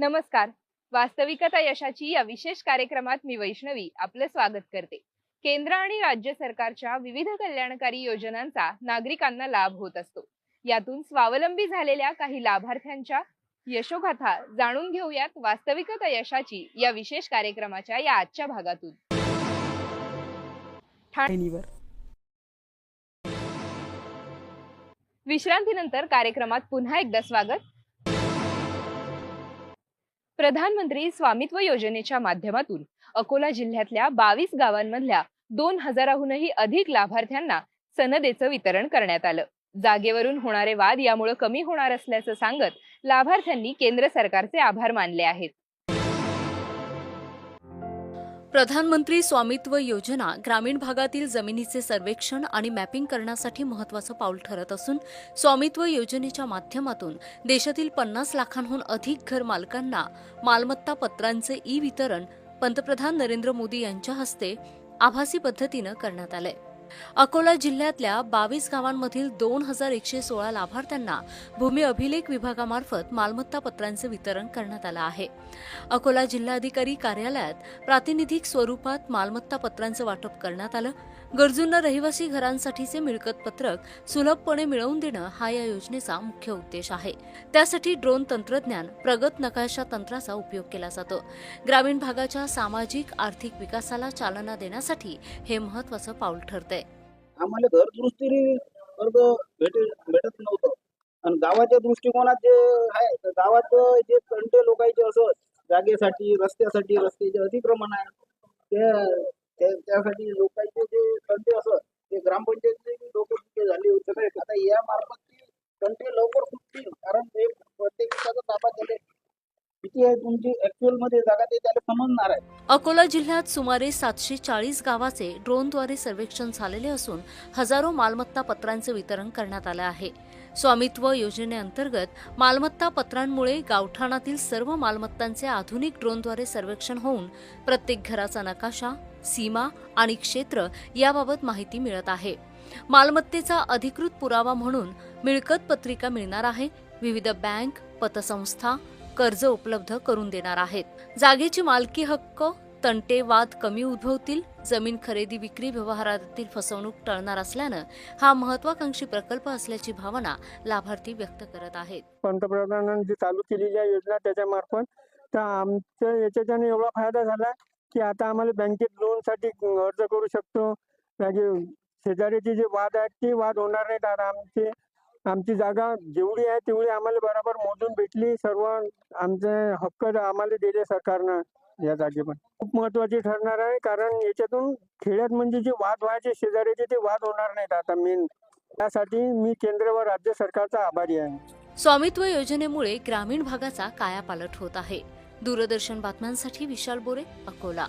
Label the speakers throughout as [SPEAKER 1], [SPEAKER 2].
[SPEAKER 1] नमस्कार. वास्तविकता यशाची या विशेष कार्यक्रमात मी वैष्णवी आपलं स्वागत करते. केंद्र आणि राज्य सरकारच्या विविध कल्याणकारी योजनांचा नागरिकांना लाभ होत असतो. यातून स्वावलंबी झालेल्या काही लाभार्थ्यांच्या यशोगाथा जाणून घेऊयात वास्तविकता यशाची या विशेष कार्यक्रमाच्या या आजच्या भागातून. विश्रांतीनंतर कार्यक्रमात पुन्हा एकदा स्वागत. प्रधानमंत्री स्वामित्व योजनेच्या माध्यमातून अकोला जिल्ह्यातल्या बावीस गावांमधल्या दोन हजाराहूनही अधिक लाभार्थ्यांना सनदेचं वितरण करण्यात आलं. जागेवरून होणारे वाद यामुळे कमी होणार असल्याचं सांगत लाभार्थ्यांनी केंद्र सरकारचे आभार मानले आहेत.
[SPEAKER 2] प्रधानमंत्री स्वामित्व योजना ग्रामीण भागातील जमिनीचे सर्वेक्षण आणि मॅपिंग करण्यासाठी महत्वाचं पाऊल ठरत असून स्वामित्व योजनेच्या माध्यमातून देशातील पन्नास लाखांहून अधिक घर मालकांना मालमत्ता पत्रांचे ई वितरण पंतप्रधान नरेंद्र मोदी यांच्या हस्ते आभासी पद्धतीनं करण्यात आलंय. अकोला जिल्ह्यातल्या बावीस गावांमधील दोन हजार एकशे सोळा लाभार्थ्यांना भूमी अभिलेख विभागामार्फत मालमत्ता पत्रांचे वितरण करण्यात आलं आहे. अकोला जिल्हाधिकारी कार्यालयात प्रातिनिधिक स्वरूपात मालमत्ता पत्रांचं वाटप करण्यात आलं. गरजूंना रहिवासी घरांसाठीचे मिळकत पत्रक सुलभपणे मिळवून देणं हा या योजनेचा मुख्य उद्देश आहे. त्यासाठी ड्रोन तंत्रज्ञान प्रगत नकाशा तंत्राचा उपयोग केला जातो. ग्रामीण भागाच्या सामाजिक आर्थिक विकासाला चालना देण्यासाठी हे महत्वाचं पाऊल ठरतंय.
[SPEAKER 3] आम्हाला घर दुरुस्ती भेटत नव्हतं. आणि गावाच्या दृष्टिकोनात जे आहे तर गावात जे तंटे लोकांचे असत जागेसाठी रस्त्यासाठी रस्त्याचे अतिक्रमण आहे ते- त्यासाठी लोकांचे जे तंटे असत ते ग्रामपंचायतीचे लोक सुटे झाले होते आता या मार्फत ती तंटे लवकर सुटतील. कारण ते प्रत्येकाचा ताबा त्याला किती आहे तुमची ऍक्च्युअलमध्ये जागा ते त्याला समजणार आहे.
[SPEAKER 2] अकोला जिल्ह्यात सुमारे सातशे चाळीस गावाचे ड्रोनद्वारे सर्वेक्षण झालेले असून हजारो मालमत्ता पत्रांचे वितरण करण्यात आलं आहे. स्वामित्व योजनेअंतर्गत मालमत्ता पत्रांमुळे गावठाणातील सर्व मालमत्तांचे आधुनिक ड्रोनद्वारे सर्वेक्षण होऊन प्रत्येक घराचा नकाशा सीमा आणि क्षेत्र याबाबत माहिती मिळत आहे. मालमत्तेचा अधिकृत पुरावा म्हणून मिळकत पत्रिका मिळणार आहे. विविध बँक पतसंस्था कर्ज उपलब्ध करून देणार आहेत. जागेची मालकी हक्क तंटे वाद कमी उद्भवतील. जमीन खरेदी विक्री व्यवहारातील फसवणूक टळणार असल्यानं हा महत्वाकांक्षी प्रकल्प असल्याची भावना लाभार्थी व्यक्त करत आहेत.
[SPEAKER 4] पंतप्रधानांनी चालू केलेल्या योजना त्याच्यामार्फत तर आमच्या याच्याच्याने एवढा फायदा झाला की आता आम्हाला बँकेत लोनसाठी अर्ज करू शकतो. म्हणजे शेजारीचे जे वाद आहेत ते वाद होणार नाहीत. आता आमचे आमची जागा जेवढी आहे तेवढी आम्हाला बरोबर मोजून भेटली. सर्व आमचे हक्क आम्हाला दिले सरकारनं या जागेवर. खूप महत्वाची ठरणार आहे. कारण याच्यातून खेड्यात म्हणजे जे वाद व्हायचे शेजारीचे ते वाद होणार नाहीत आता मेन त्यासाठी मी केंद्र व राज्य सरकारचा आभारी आहे.
[SPEAKER 2] स्वामित्व योजनेमुळे ग्रामीण भागाचा कायापालट होत आहे. दूरदर्शन बातम्यांसाठी विशाल बोरे अकोला.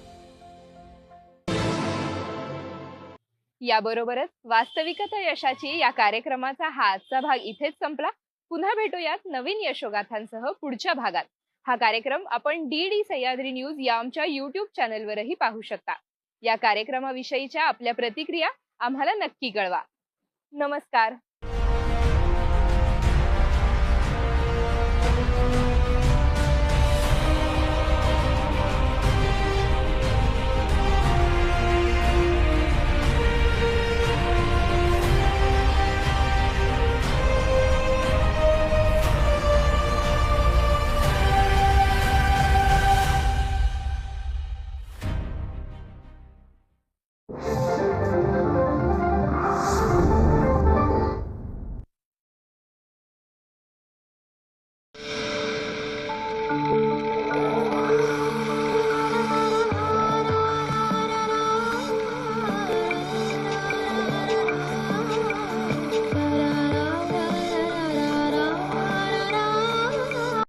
[SPEAKER 1] याबरोबरच वास्तविकता यशाची या कार्यक्रमाचा हा आजचा भाग इथेच संपला. पुन्हा भेटूयात नवीन यशोगाथांसह पुढच्या भागात. हा कार्यक्रम आपण डी डी सह्याद्री न्यूज या आमच्या युट्यूब चॅनलवरही पाहू शकता. या कार्यक्रमाविषयीच्या आपल्या प्रतिक्रिया आम्हाला नक्की कळवा. नमस्कार.